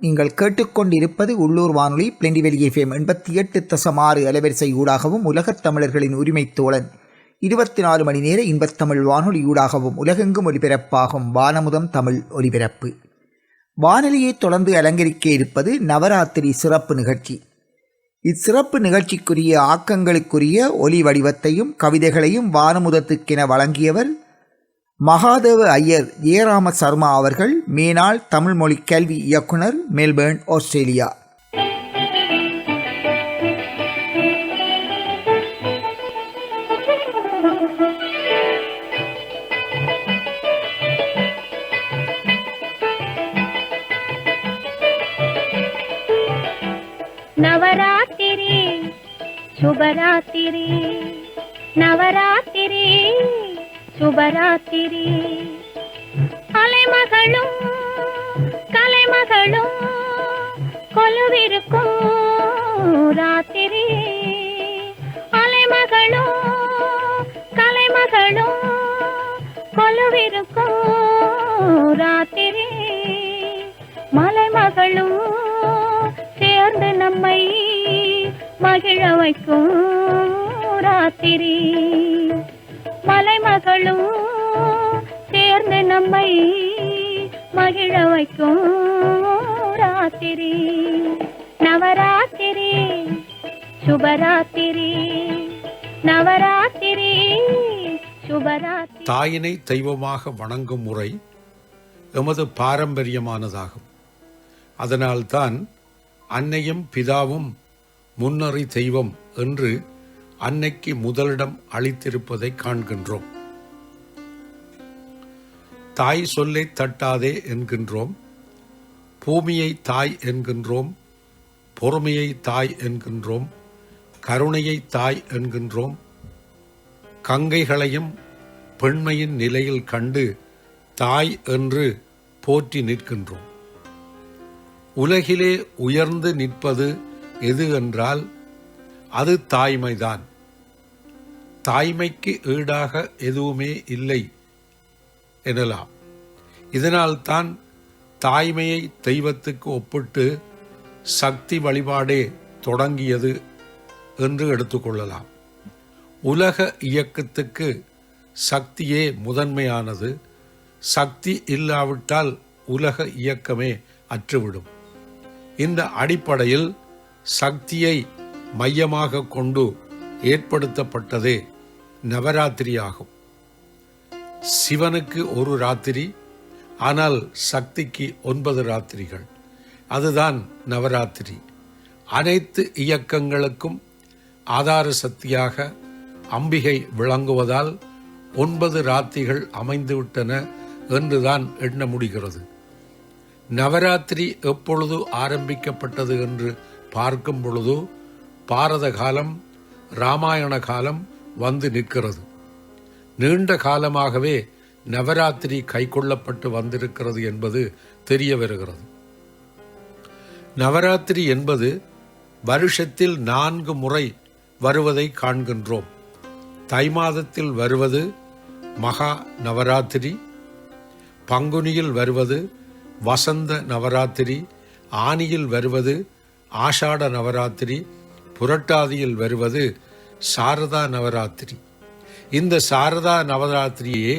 நீங்கள் கேட்டுக்கொண்டிருப்பது உள்ளூர் வானொலி பிளெண்டிவெளி எஃப்எம் எண்பத்தி எட்டு தசம் ஆறு அலைவரிசை ஊடாகவும் உலகத் தமிழர்களின் உரிமைத் தோழன். இருபத்தி நாலு மணி நேர இன்பத்தமிழ் வானொலி ஊடாகவும் உலகெங்கும் ஒலிபரப்பாகும் வானமுதம் தமிழ் ஒலிபரப்பு. வானொலியை தொடர்ந்து அலங்கரிக்க இருப்பது நவராத்திரி சிறப்பு நிகழ்ச்சி. இச்சிறப்பு நிகழ்ச்சிக்குரிய ஆக்கங்களுக்குரிய ஒலி வடிவத்தையும் கவிதைகளையும் வானமுதத்துக்கென வழங்கியவர் மகாதேவ ஐயர் ஏராம சர்மா அவர்கள் மீனால் தமிழ்மொழி கல்வி இயக்குனர் மெல்பேர்ன் ஆஸ்திரேலியா. நவராத்திரி சுபராத்திரி நவராத்திரி. சுபராத்திரி. அலைமகளும் கலைமகளும் கொலுவிருக்கும் ராத்திரி. அலைமகளும் கலைமகளும் கொலுவிருக்கும் ராத்திரி. மலைமகளும் சேர்ந்து நம்மை மகிழ வைக்கும் நவராத்திரி சுபராத்திரி நவராத்திரி சுபராத்திரி. தாயினை தெய்வமாக வணங்கும் முறை எமது பாரம்பரியமானதாகும். அதனால்தான் அன்னையும் பிதாவும் முன்னறி தெய்வம் என்று அன்னைக்கு முதலிடம் அளித்திருப்பதை காண்கின்றோம். தாய் சொல்லை தட்டாதே என்கின்றோம். பூமியை தாய் என்கின்றோம். பொறுமையை தாய் என்கின்றோம் கருணையை தாய் என்கின்றோம் கங்கைகளையும் பெண்மையின் நிலையில் கண்டு தாய் என்று போற்றி நிற்கின்றோம். உலகிலே உயர்ந்து நிற்பது எது என்றால் அது தாய்மைதான். தாய்மைக்கு ஈடாக எதுவுமே இல்லை எனலாம். இதனால்தான் தாய்மையை தெய்வத்துக்கு ஒப்பிட்டு சக்தி வழிபாடே தொடங்கியது என்று எடுத்துக்கொள்ளலாம். உலக இயக்கத்துக்கு சக்தியே முதன்மையானது. சக்தி இல்லாவிட்டால் உலக இயக்கமே அற்றுவிடும். இந்த அடிப்படையில் சக்தியை மையமாக கொண்டு ஏற்படுத்தப்பட்டதே நவராத்திரி ஆகும் சிவனுக்கு ஒரு ராத்திரி ஆனால் சக்திக்கு ஒன்பது ராத்திரிகள். அதுதான் நவராத்திரி. அனைத்து இயக்கங்களுக்கும் ஆதார சக்தியாக அம்பிகை விளங்குவதால் ஒன்பது ராத்திரிகள் அமைந்துவிட்டன என்றுதான் எண்ண முடிகிறது. நவராத்திரி எப்பொழுது ஆரம்பிக்கப்பட்டது என்று பார்க்கும் பொழுது பாரத காலம் ராமாயண காலம் வந்து நிற்கிறது. நீண்ட காலமாகவே நவராத்திரி கைக்கொள்ளப்பட்டு வந்திருக்கிறது என்பது தெரிய வருகிறது. நவராத்திரி என்பது வருஷத்தில் நான்கு முறை வருவதை காண்கின்றோம். தை மாதத்தில் வருவது மகா நவராத்திரி பங்குனியில் வருவது வசந்த நவராத்திரி ஆனியில் வருவது ஆஷாட நவராத்திரி புரட்டாதியில் வருவது சாரதா நவராத்திரி. இந்த சாரதா நவராத்திரியே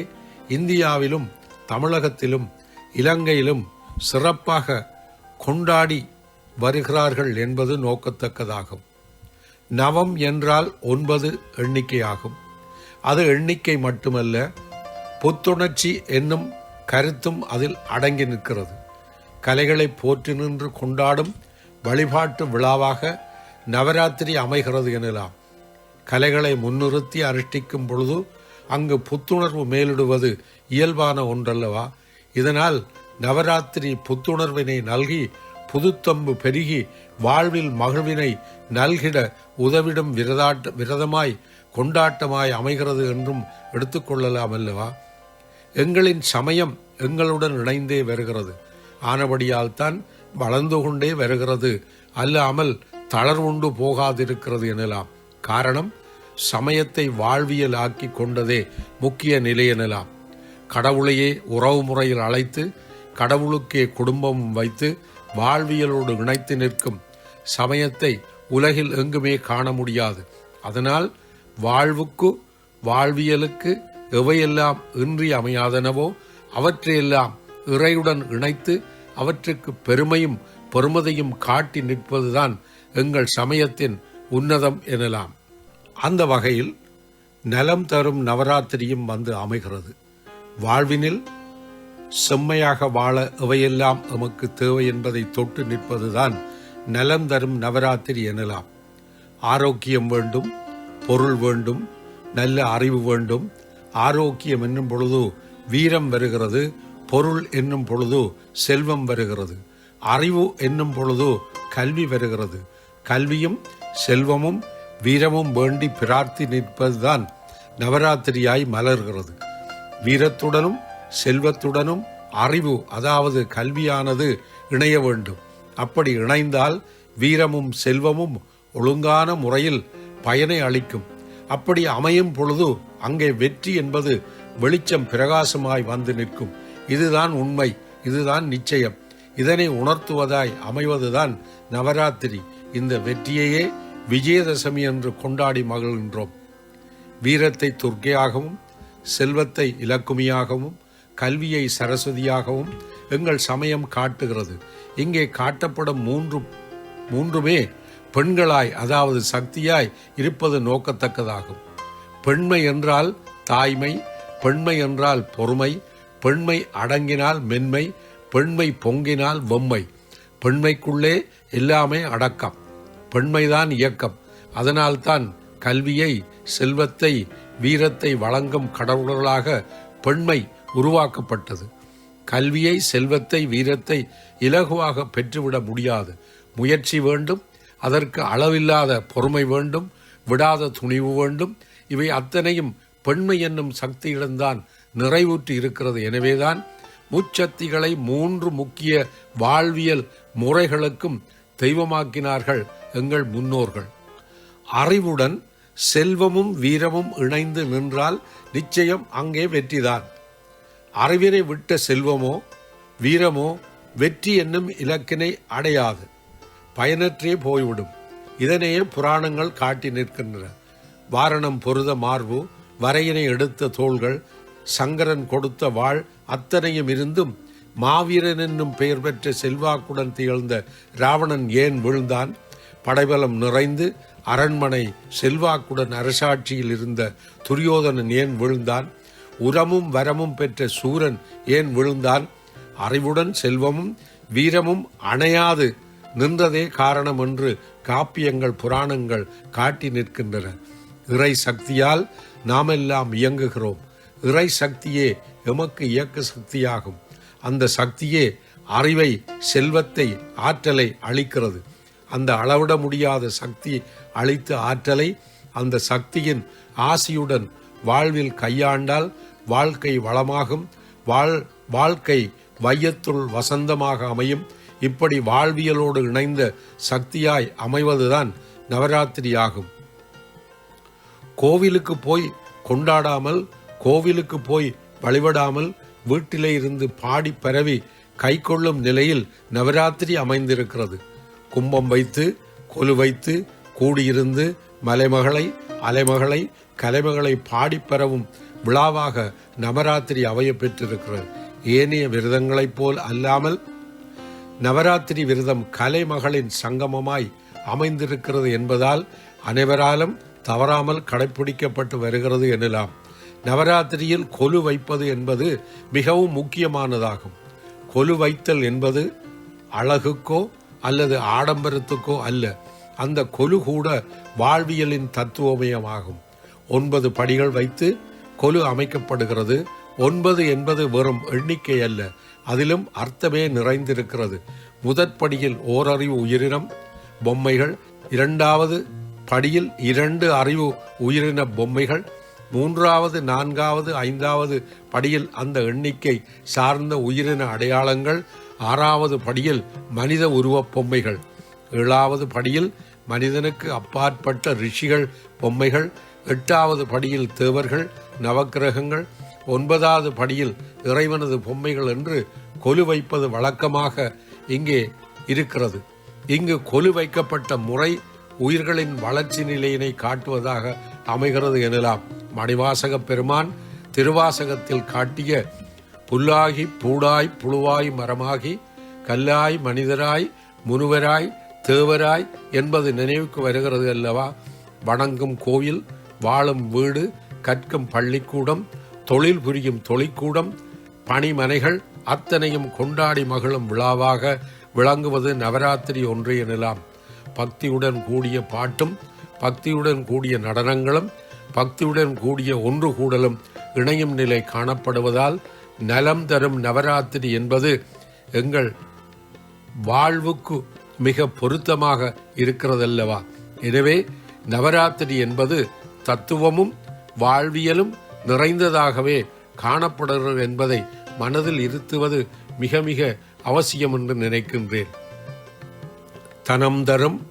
இந்தியாவிலும் தமிழகத்திலும் இலங்கையிலும் சிறப்பாக கொண்டாடி வருகிறார்கள் என்பது நோக்கத்தக்கதாகும். நவம் என்றால் ஒன்பது எண்ணிக்கையாகும். அது எண்ணிக்கை மட்டுமல்ல புத்துணர்ச்சி என்னும் கருத்தும் அதில் அடங்கி நிற்கிறது. கலைகளை போற்றி நின்று கொண்டாடும் வழிபாட்டு விழாவாக நவராத்திரி அமைகிறது எனலாம். கலைகளை முன்னிறுத்தி அனுஷ்டிக்கும் பொழுது அங்கு புத்துணர்வு மேலிடுவது இயல்பான ஒன்றல்லவா? இதனால் நவராத்திரி புத்துணர்வினை நல்கி புதுத்தம்பு பெருகி வாழ்வில் மகிழ்வினை நல்கிட உதவிடும் விரதாட்ட விரதமாய் கொண்டாட்டமாய் அமைகிறது என்றும் எடுத்துக்கொள்ளலாம் அல்லவா? எங்களின் சமயம் எங்களுடன் இணைந்தே வருகிறது. ஆனபடியால் தான் வளர்ந்து கொண்டே வருகிறது. அல்லாமல் தளர்வுண்டு போகாதிருக்கிறது எனலாம். காரணம் சமயத்தை வாழ்வியலாக்கி கொண்டதே முக்கிய நிலை எனலாம். கடவுளையே உறவு முறையில் அழைத்து கடவுளுக்கே குடும்பமும் வைத்து வாழ்வியலோடு இணைத்து நிற்கும் சமயத்தை உலகில் எங்குமே காண முடியாது. அதனால் வாழ்வுக்கு வாழ்வியலுக்கு எவையெல்லாம் இன்றி அமையாதனவோ அவற்றையெல்லாம் இறையுடன் இணைத்து அவற்றுக்கு பெருமையும் பெருமதையும் காட்டி நிற்பதுதான் எங்கள் சமயத்தின் உன்னதம் எனலாம். அந்த வகையில் நலம் தரும் நவராத்திரியும் வந்து அமைகிறது. வாழ்வினில் செம்மையாக வாழ அவையெல்லாம் எமக்கு தேவை என்பதை தொட்டு நிற்பதுதான் நலம் தரும் நவராத்திரி எனலாம். ஆரோக்கியம் வேண்டும் பொருள் வேண்டும் நல்ல அறிவு வேண்டும். ஆரோக்கியம் என்னும் பொழுது வீரம் வருகிறது பொருள் என்னும் பொழுது செல்வம் வருகிறது. அறிவு என்னும் பொழுது கல்வி வருகிறது. கல்வியும் செல்வமும் வீரமும் வேண்டி பிரார்த்தி நிற்பதுதான் நவராத்திரியாய் மலர்கிறது. வீரத்துடனும் செல்வத்துடனும் அறிவு அதாவது கல்வியானது இணைய வேண்டும். அப்படி இணைந்தால் வீரமும் செல்வமும் ஒழுங்கான முறையில் பயனை அளிக்கும். அப்படி அமையும் பொழுது அங்கே வெற்றி என்பது வெளிச்சம் பிரகாசமாய் வந்து நிற்கும். இதுதான் உண்மை இதுதான் நிச்சயம். இதனை உணர்த்துவதாய் அமைவதுதான் நவராத்திரி. இந்த வெற்றியையே விஜயதசமி என்று கொண்டாடி மகிழ்கின்றோம். வீரத்தை துர்க்கையாகவும் செல்வத்தை இலக்குமியாகவும் கல்வியை சரஸ்வதியாகவும் எங்கள் சமயம் காட்டுகிறது. இங்கே காட்டப்படும் மூன்று மூன்றுமே பெண்களாய் அதாவது சக்தியாய் இருப்பது நோக்கத்தக்கதாகும். பெண்மை என்றால் தாய்மை பெண்மை என்றால் பொறுமை பெண்மை அடங்கினால் மென்மை பெண்மை பொங்கினால் வெம்மை. பெண்மைக்குள்ளே எல்லாமே அடக்கம். பெண்மைதான் இயக்கம். அதனால்தான் கல்வியை செல்வத்தை வீரத்தை வழங்கும் கடவுள்களாக பெண்மை உருவாக்கப்பட்டது. கல்வியை செல்வத்தை வீரத்தை இலகுவாக பெற்றுவிட முடியாது. முயற்சி வேண்டும் அதற்கு அளவில்லாத பொறுமை வேண்டும் விடாத துணிவு வேண்டும். இவை அத்தனையும் பெண்மை என்னும் சக்தியிடம்தான் நிறைவுற்று இருக்கிறது. எனவேதான் முச்சக்திகளை மூன்று முக்கிய வாழ்வியல் முறைகளுக்கும் தெய்வமாக்கினார்கள் எங்கள் முன்னோர்கள். அறிவுடன் செல்வமும் வீரமும் இணைந்து நின்றால் நிச்சயம் அங்கே வெற்றிதான். அறிவினை விட்ட செல்வமோ வீரமோ வெற்றி என்னும் இலக்கினை அடையாது. பயனற்றே போய்விடும். இதனையே புராணங்கள் காட்டி நிற்கின்றன. வாரணம் பொருத மார்பு வரையினை எடுத்த தோள்கள் சங்கரன் கொடுத்த வாழ் அத்தனையும் இருந்தும் மாவீரன் என்னும் பெயர் பெற்ற செல்வாக்குடன் திகழ்ந்த ராவணன் ஏன் விழுந்தான்? படைபலம் நிறைந்து அரண்மனை செல்வாக்குடன் அரசாட்சியில் இருந்த துரியோதனன் ஏன் விழுந்தான்? உரமும் வரமும் பெற்ற சூரன் ஏன் விழுந்தான்? அறிவுடன் செல்வமும் வீரமும் அணையாது நின்றதே காரணம் என்று காப்பியங்கள் புராணங்கள் காட்டி நிற்கின்றன. இறை சக்தியால் நாமெல்லாம் இயங்குகிறோம். இறை சக்தியே எமக்கு இயக்க சக்தியாகும். அந்த சக்தியே அறிவை செல்வத்தை ஆற்றலை அளிக்கிறது. அந்த அளவிட முடியாத சக்தி அளித்த ஆற்றலை அந்த சக்தியின் ஆசியுடன் வாழ்வில் கையாண்டால் வாழ்க்கை வளமாகும் வாழ் வாழ்க்கை வையத்துள் வசந்தமாக அமையும். இப்படி வாழ்வியலோடு இணைந்த சக்தியாய் அமைவதுதான் நவராத்திரி ஆகும் கோவிலுக்கு போய் கொண்டாடாமல் கோவிலுக்கு போய் வழிபடாமல் வீட்டிலே இருந்து பாடி பரவி கை கொள்ளும் நிலையில் நவராத்திரி அமைந்திருக்கிறது. கும்பம் வைத்து கொலு வைத்து கூடியிருந்து மலைமகளை அலைமகளை கலைமகளை பாடி பரவும் விழாவாக நவராத்திரி அவைய பெற்றிருக்கிறது. ஏனைய விரதங்களைப் போல் அல்லாமல் நவராத்திரி விரதம் கலைமகளின் சங்கமமாய் அமைந்திருக்கிறது என்பதால் அனைவராலும் தவறாமல் கடைபிடிக்கப்பட்டு வருகிறது எனலாம். நவராத்திரியில் கொலு வைப்பது என்பது மிகவும் முக்கியமானதாகும். கொலு வைத்தல் என்பது அழகுக்கோ அல்லது ஆடம்பரத்துக்கோ அல்ல. அந்த கொலு கூட வாழ்வியலின் தத்துவமயமாகும். ஒன்பது படிகள் வைத்து கொலு அமைக்கப்படுகிறது. ஒன்பது என்பது வெறும் எண்ணிக்கை அல்ல. அதிலும் அர்த்தமே நிறைந்திருக்கிறது. முதற்படியில் ஓரறிவு உயிரினம் பொம்மைகள் இரண்டாவது படியில் இரண்டு அறிவு உயிரின பொம்மைகள் மூன்றாவது நான்காவது ஐந்தாவது படியில் அந்த எண்ணிக்கை சார்ந்த உயிரின அடையாளங்கள் ஆறாவது படியில் மனித உருவப் பொம்மைகள். ஏழாவது படியில் மனிதனுக்கு அப்பாற்பட்ட ரிஷிகள் பொம்மைகள் எட்டாவது படியில் தேவர்கள் நவக்கிரகங்கள் ஒன்பதாவது படியில் இறைவனது பொம்மைகள் என்று கொலு வைப்பது வழக்கமாக இங்கே இருக்கிறது. இங்கு கொலு வைக்கப்பட்ட முறை உயிர்களின் வளர்ச்சி நிலையினை காட்டுவதாக அமைகிறது எனலாம். மணிவாசக பெருமான் திருவாசகத்தில் காட்டிய புல்லாகி பூடாய் புழுவாய் மரமாகி கல்லாய் மனிதராய் முனுவராய் தேவராய் என்பது நினைவுக்கு வருகிறது அல்லவா? வணங்கும் கோயில் வாழும் வீடு கற்கும் பள்ளிக்கூடம் தொழில் புரியும் தொழிற்கூடம் பணிமனைகள் அத்தனையும் கொண்டாடி மகிழும் விழாவாக விளங்குவது நவராத்திரி ஒன்று எனலாம். பக்தியுடன் கூடிய பாட்டும் பக்தியுடன் கூடிய நடனங்களும் பக்தியுடன் கூடிய ஒன்று கூடலும் இணையும் நிலை காணப்படுவதால் நலம் தரும் நவராத்திரி என்பது எங்கள் வாழ்வுக்கு மிக பொருத்தமாக இருக்கிறதல்லவா? எனவே நவராத்திரி என்பது தத்துவமும் வாழ்வியலும் நிறைந்ததாகவே காணப்படுகிறது என்பதை மனதில் இருத்துவது மிக மிக அவசியம் என்று நினைக்கின்றேன். தனம் தரும்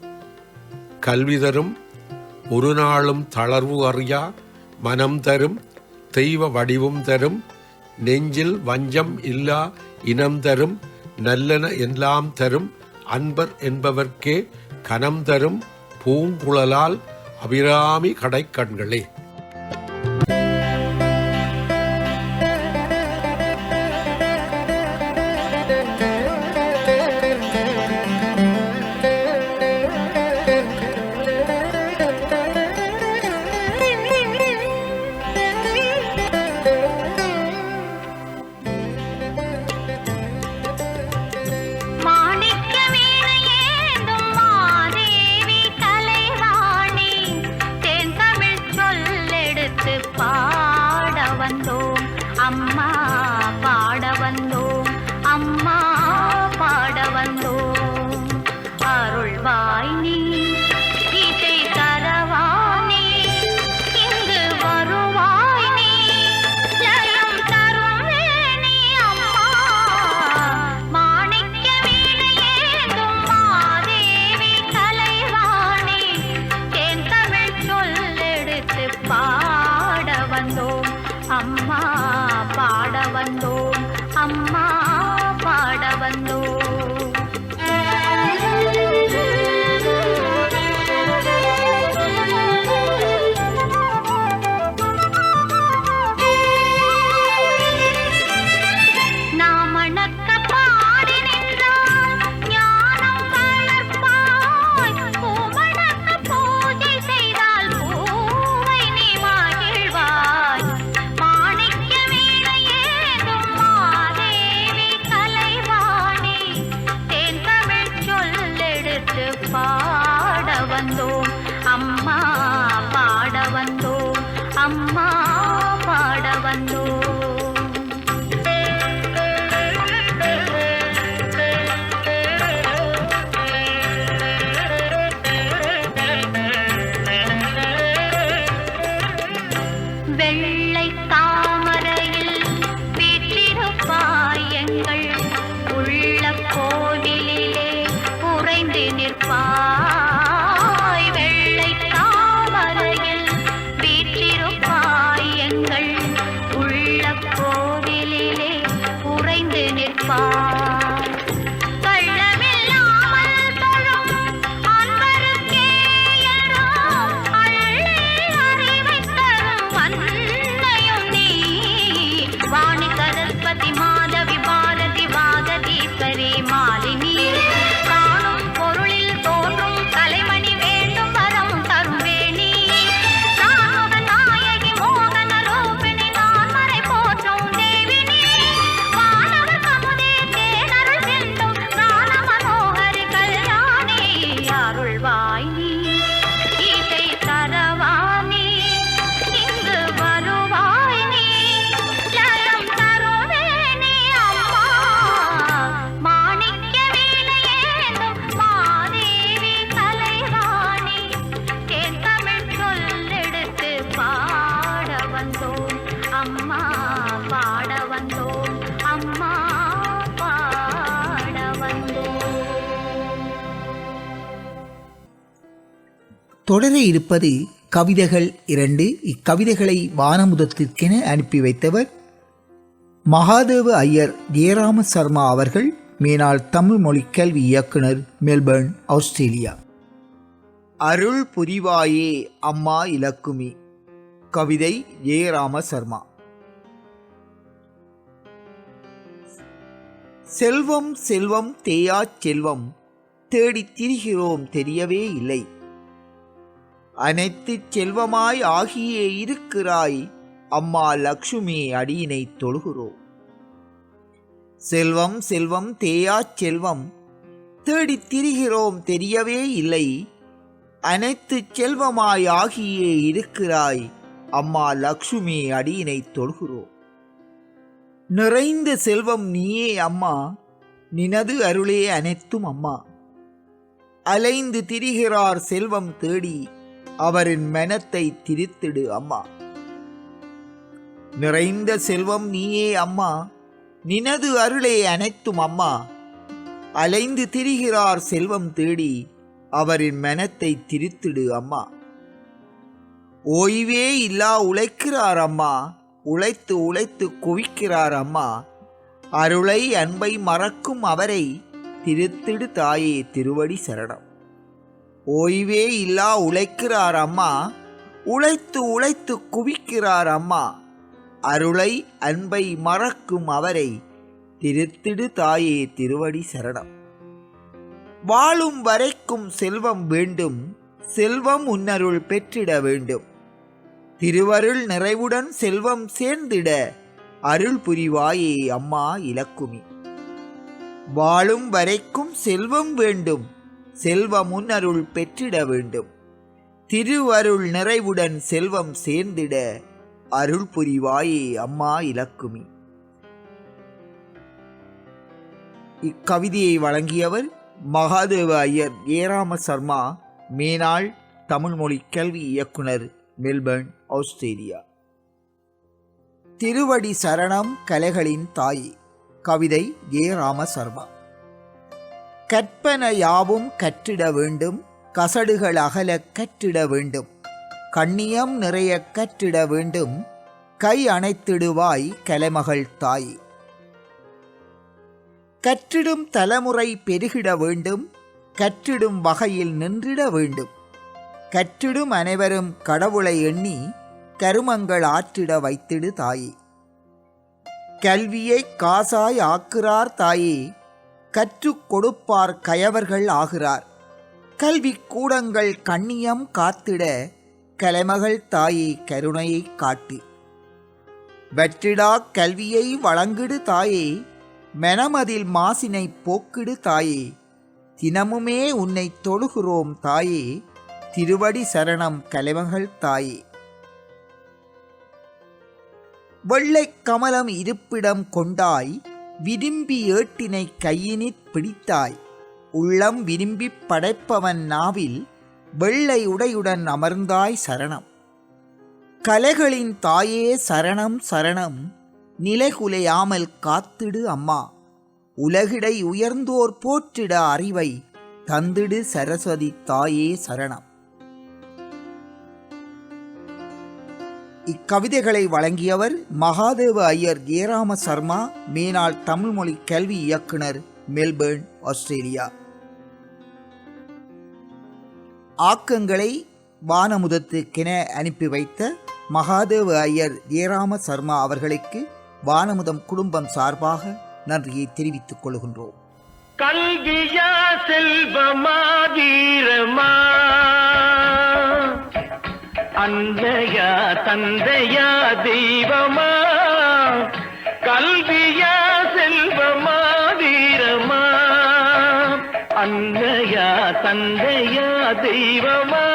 கல்வி தரும் ஒரு நாளும் தளர்வு அறியா மனம் தரும் தெய்வ வடிவும் தரும் நெஞ்சில் வஞ்சம் இல்லா இனம் தரும் நல்லன எல்லாம் தரும் அன்பர் என்பவர்க்கே கனம் தரும் பூங்குழலால் அபிராமி கடைக்கண்களே. மாணிக்க சொல்லெடுத்து பாட வந்தோம் அம்மா பாட வந்தோம் அம்மா பாட தொடர இருப்பது கவிதைகள் இரண்டு. இக்கவிதைகளை வானமுதத்திற்கென அனுப்பி வைத்தவர் மகாதேவ ஐயர் ஜெயராம சர்மா அவர்கள் மேனால் தமிழ் மொழி கல்வி இயக்குனர் மெல்பர்ன் ஆஸ்திரேலியா. அருள் புரிவாயே அம்மா இலக்குமி. கவிதை ஜெயராம சர்மா. செல்வம் செல்வம் தேயாச் செல்வம் தேடித் திரிகிறோம் தெரியவே இல்லை. அனைத்து செல்வமாய் ஆகியே இருக்கிறாய். அம்மா லக்ஷ்மி அடியினை தொழுகிறோம் செல்வம் செல்வம் தேயாச் செல்வம். தேடித் திரிகிறோம் தெரியவே இல்லை. அனைத்து செல்வமாய் ஆகியே இருக்கிறாய். அம்மா லக்ஷ்மி அடியினை தொழுகிறோம் நிறைந்த செல்வம் நீயே அம்மா. நினது அருளே அனைத்தும் அம்மா. அலைந்து திரிகிறார் செல்வம் தேடி. அவரின் மனத்தை திரித்திடு அம்மா. நிறைந்த செல்வம் நீயே அம்மா. நினது அருளே அனைத்தும் அம்மா. அலைந்து திரிகிறார் செல்வம் தேடி அவரின் மனத்தை திரித்திடு அம்மா. ஓய்வே இல்லா உழைக்கிறார் அம்மா. உழைத்து உழைத்து குவிக்கிறார் அம்மா. அருளை அன்பை மறக்கும் அவரை திருத்திடு தாயே திருவடி சரணம். ஓய்வே இல்லா உழைக்கிறார் அம்மா. உழைத்து உழைத்து குவிக்கிறார் அம்மா. அருளை அன்பை மறக்கும் அவரை. திருத்திடு தாயே திருவடி சரணம். வாழும் வரைக்கும் செல்வம் வேண்டும். செல்வம் உன்னருள் பெற்றிட வேண்டும். திருவருள் நிறைவுடன் செல்வம் சேர்ந்திட அருள் புரிவாயே அம்மா இலக்குமி. வாழும் வரைக்கும் செல்வம் வேண்டும். செல்வம் முன்னருள் பெற்றிட வேண்டும். திருவருள் நிறைவுடன் செல்வம் சேர்ந்திட அருள் புரிவாயே அம்மா இலக்குமி. இக்கவிதையை வழங்கியவர் மகாதேவ ஐயர் ஏராம சர்மா மேனாள் தமிழ்மொழி கல்வி இயக்குனர் மெல்பர்ன் ஆஸ்திரேலியா. திருவடி சரணம் கலைகளின் தாய். கவிதை ஏ ராம சர்மா கற்பன யாவும் கற்றிட வேண்டும் கசடுகள் அகல கற்றிட வேண்டும். கண்ணியம் நிறைய கற்றிட வேண்டும் கை அணைத்திடுவாய் கலைமகள் தாய். கற்றிடும் தலைமுறை பெருகிட வேண்டும் கற்றிடும் வகையில் நின்றிட வேண்டும். கற்றிடும் அனைவரும் கடவுளை எண்ணி கருமங்கள் ஆற்றிட வைத்திடு தாயே. கல்வியை காசாய் ஆக்குறார் தாயே கற்றுக் கொடுப்பார் கயவர்கள் ஆகிறார். கல்வி கூடங்கள் கண்ணியம் காத்திட கலைமகள் தாயே கருணையை காட்டு. வெற்றிடா கல்வியை வழங்கிடு தாயே மெனமதில் மாசினை போக்கிடு தாயே. தினமுமே உன்னை தொழுகிறோம் தாயே திருவடி சரணம் கலைமகள் தாயே. வெள்ளைக் கமலம் இருப்பிடம் கொண்டாய் விரும்பி ஏட்டினை கையினிற் பிடித்தாய். உள்ளம் விரும்பிப் படைப்பவன் நாவில் வெள்ளை உடையுடன் அமர்ந்தாய் சரணம். கலைகளின் தாயே சரணம் சரணம். நிலைகுலையாமல் காத்திடு அம்மா. உலகிடை உயர்ந்தோர் போற்றிட அறிவை தந்திடு சரஸ்வதி தாயே சரணம். இக்கவிதைகளை வழங்கியவர் மகாதேவ ஐயர் ஏராம சர்மா மேனாள் தமிழ்மொழி கல்வி இயக்குனர் மெல்பர்ன் ஆஸ்திரேலியா. ஆக்கங்களை வானமுதத்துக்கென அனுப்பி வைத்த மகாதேவ ஐயர் ஏராம சர்மா அவர்களுக்கு வானமுதம் குடும்பம் சார்பாக நன்றியை தெரிவித்துக் கொள்கின்றோம். கல்வியா செல்வமா வீரமா அன்னையா தந்தையா தெய்வமா? கல்வியா செல்வமா வீரமா? அன்னையா தந்தையா தெய்வமா?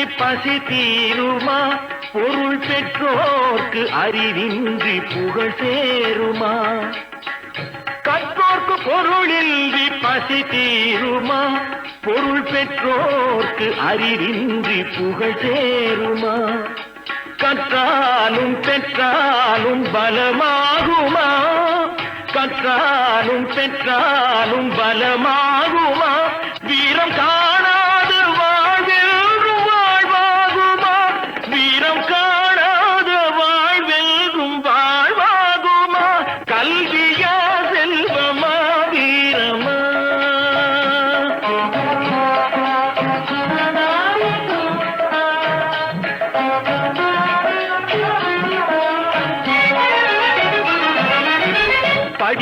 அறிவின்றி பசி தீருமா? பொருள் பெற்றோர்க்கு அறிவின்றி புகழ் சேருமா? கற்றோர்க்கு பொருளின்றி பசி தீருமா? பொருள் பெற்றோர்க்கு அறிவின்றி புகழ் சேருமா? கற்றாலும் பெற்றாலும் பலமாகுமா? கற்றாலும் பெற்றாலும் பலமாகுமா? வீரம் கா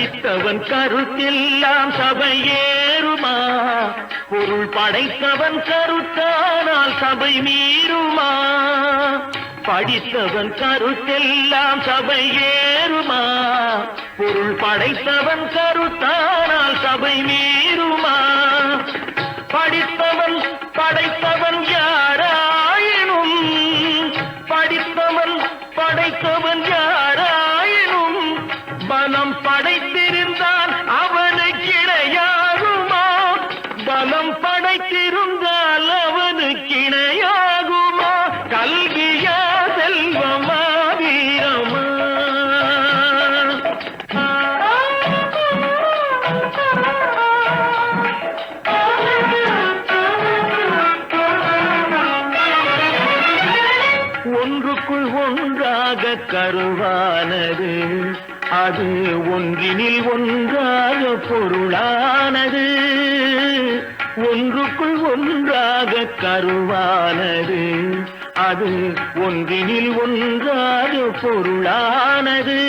படைத்தவன் கருத்தெல்லாம் சபையேறுமா பொருள் படைத்தவன் கருத்தானால் சபை மீறுமா? படித்தவன் கருத்தெல்லாம் சபையேறுமா பொருள் படைத்தவன் கருத்தானால் சபை மீறுமா? படித்தவன் படைத்தவன் கருவானது அது ஒன்றினில் ஒன்றாக பொருளானது.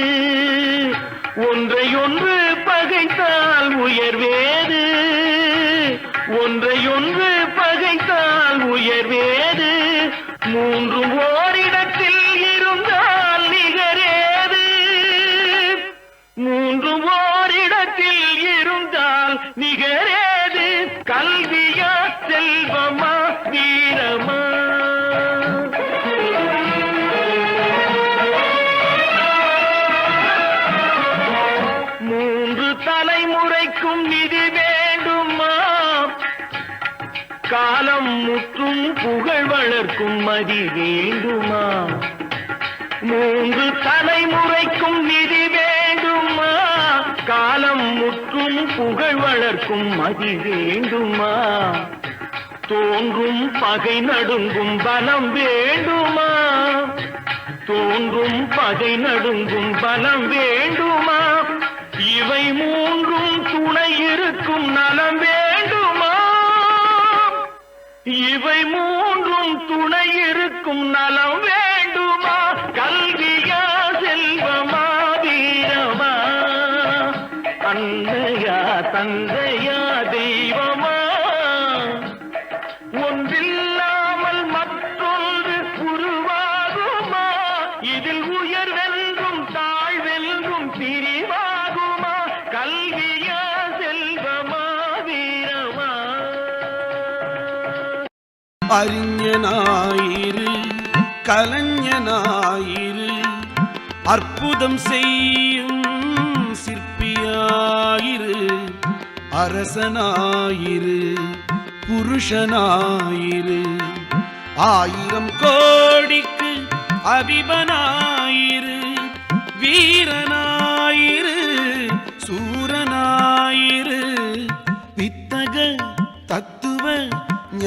ஒன்றையொன்று பகைத்தால் உயர்வே மதி வேண்டுமா? மூன்று தலைமுறைக்கும் நிதி வேண்டுமா? காலம் முற்றும் புகழ் வளர்க்கும் மதி வேண்டுமா? தோன்றும் பகை நடுங்கும் பலம் வேண்டுமா? தோன்றும் பகை நடுங்கும் பலம் வேண்டுமா? இவை மூன்றும் துணை இருக்கும் நலம் வேண்டுமா? இவை மூ துணை இருக்கும் நலம் அறிஞனாயிரு கலைஞனாயிரு அற்புதம் செய்யும் சிற்பியாயிரு அரசனாயிரு புருஷனாயிரு. ஆயிரம் கோடிக்கு அபிபனாயிரு வீரனா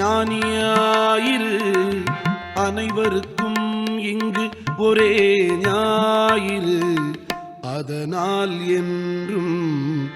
ஞானியாயிரு. அனைவருக்கும் இங்கு ஒரே ஞாயிறு. அதனால் என்றும்